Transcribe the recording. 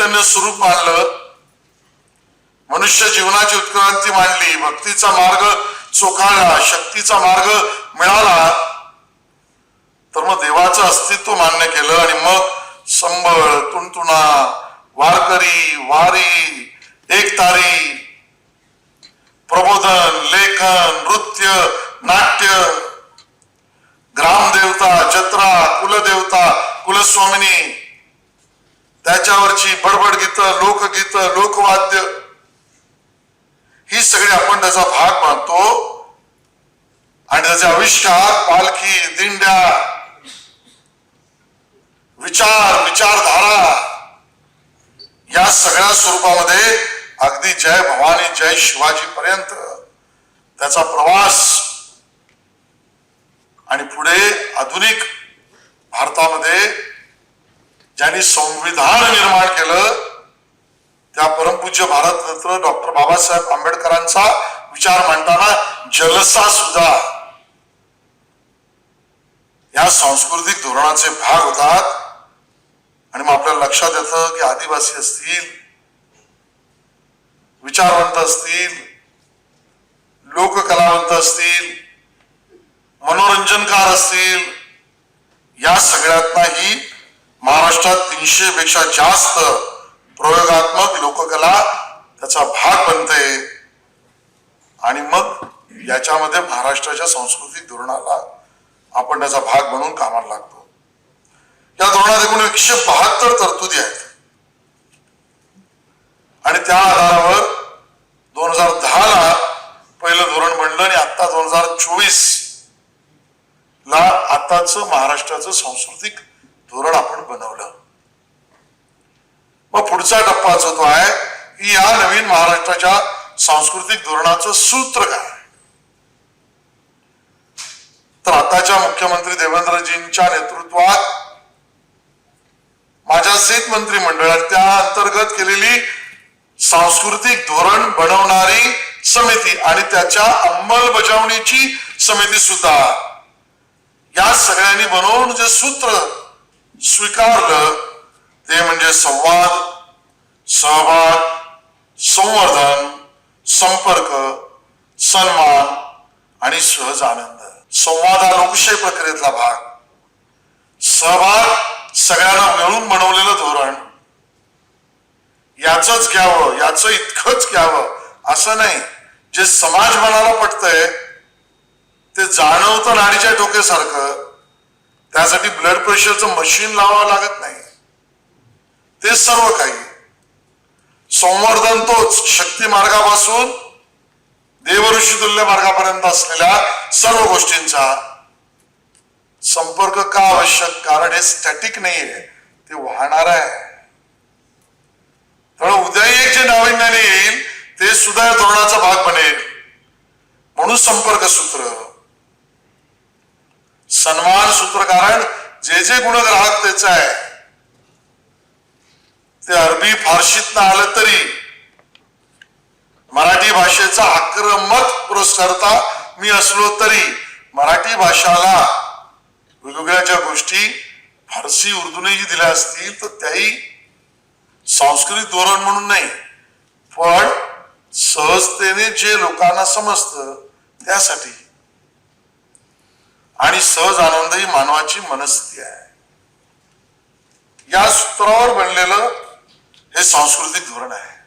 चैतन्य स्वरूप मानलं मनुष्य जीवनाची उत्क्रांती मांडली. भक्तीचा मार्ग चोखाळला. शक्तीचा मार्ग मिळाला. तर मग देवाचं अस्तित्व मान्य केलं आणि मग संबळ तुणतुणा वारकरी वारी एकतारी प्रबोधन लेखन नृत्य नाट्य ग्रामदेवता जत्रा कुलदेवता कुलस्वामिनी त्याच्यावरची बडबड गीत लोकगीत लोकवाद्य ही सगळी आपण त्याचा भाग मानतो. आणि त्याचे आविष्कार पालखी दिंड्या विचार विचारधारा या सगळ्या स्वरूपामध्ये अगदी जय भवानी जय शिवाजी पर्यंत त्याचा प्रवास. आणि पुढे आधुनिक भारतामध्ये ज्यांनी संविधान निर्माण केलं त्या परमपूज्य भारतरत्न डॉक्टर बाबासाहेब आंबेडकरांचा विचार मांडताना जलसा सुद्धा या सांस्कृतिक धोरणाचे भाग होतात. आणि मग आपल्याला लक्षात येतं की आदिवासी असतील विचारवंत असतील लोककलावंत असतील मनोरंजनकार असतील या सगळ्यातनाही महाराष्ट्रात तीनशे पेक्षा जास्त प्रयोगात्मक लोककला त्याचा भाग बनते. आणि मग याच्यामध्ये महाराष्ट्राच्या सांस्कृतिक धोरणाला आपण त्याचा भाग म्हणून कामाला लागतो. या धोरणात एकूण एकशे बहात्तर तरतुदी आहेत. आणि त्या आधारावर दोन हजार दहा ला पहिलं धोरण बनलं आणि आता दोन हजार चोवीस ला आताच महाराष्ट्राचं सांस्कृतिक धोरण आपण बनवलं. मग पुढचा टप्पा जो तो आहे की या नवीन महाराष्ट्राच्या सांस्कृतिक धोरणाचं सूत्र काय तर आताच्या मुख्यमंत्री देवेंद्रजींच्या नेतृत्वात माझ्या सेत मंत्रिमंडळात त्या अंतर्गत केलेली सांस्कृतिक धोरण बनवणारी समिती आणि त्याच्या अंमलबजावणीची समिती सुद्धा या सगळ्यांनी बनवून जे सूत्र स्वीकारलं ते म्हणजे संवाद सहभाग संवर्धन संपर्क सन्मान आणि सहज आनंद. संवाद हा लोकशाही प्रक्रियेतला भाग. सहभाग सगळ्यांना मिळून बनवलेलं धोरण. याच घ्यावं याच इतकंच घ्यावं असं नाही. जे समाज मनाला पटतंय ते जाणवतं नाडीच्या डोक्यासारखं त्यासाठी ब्लड प्रेशरचं मशीन लावावं लागत नाही. ते सर्व काही. संवर्धन तोच शक्ती मार्गापासून देवऋषी तुल्य मार्गापर्यंत असलेल्या सर्व गोष्टींचा संपर्क का आवश्यक? कारण हे स्टॅटिक नाहीये. ते वाहणार आहे. त्यामुळे उद्याही एक जे नाविन्याने येईल ते सुद्धा या धोरणाचा भाग बनेल. म्हणून संपर्क सूत्र. सन्मान सूत्र कारण जे जे त्याचं आहे ते अरबी फारशीत आलं तरी मराठी भाषेचा आक्रमक पुरस्कर्ता मी असलो तरी मराठी भाषाला वेगवेगळ्या ज्या गोष्टी फारसी उर्दूनेही दिल्या असतील तर त्याही सांस्कृतिक धोरण म्हणून नाही. पण सहजतेने जे लोकांना समजतं त्यासाठी आणि सहज आनंद ही मानवाची मनस्थिती आहे. या सूत्रावर बनलेलं हे सांस्कृतिक धोरण आहे.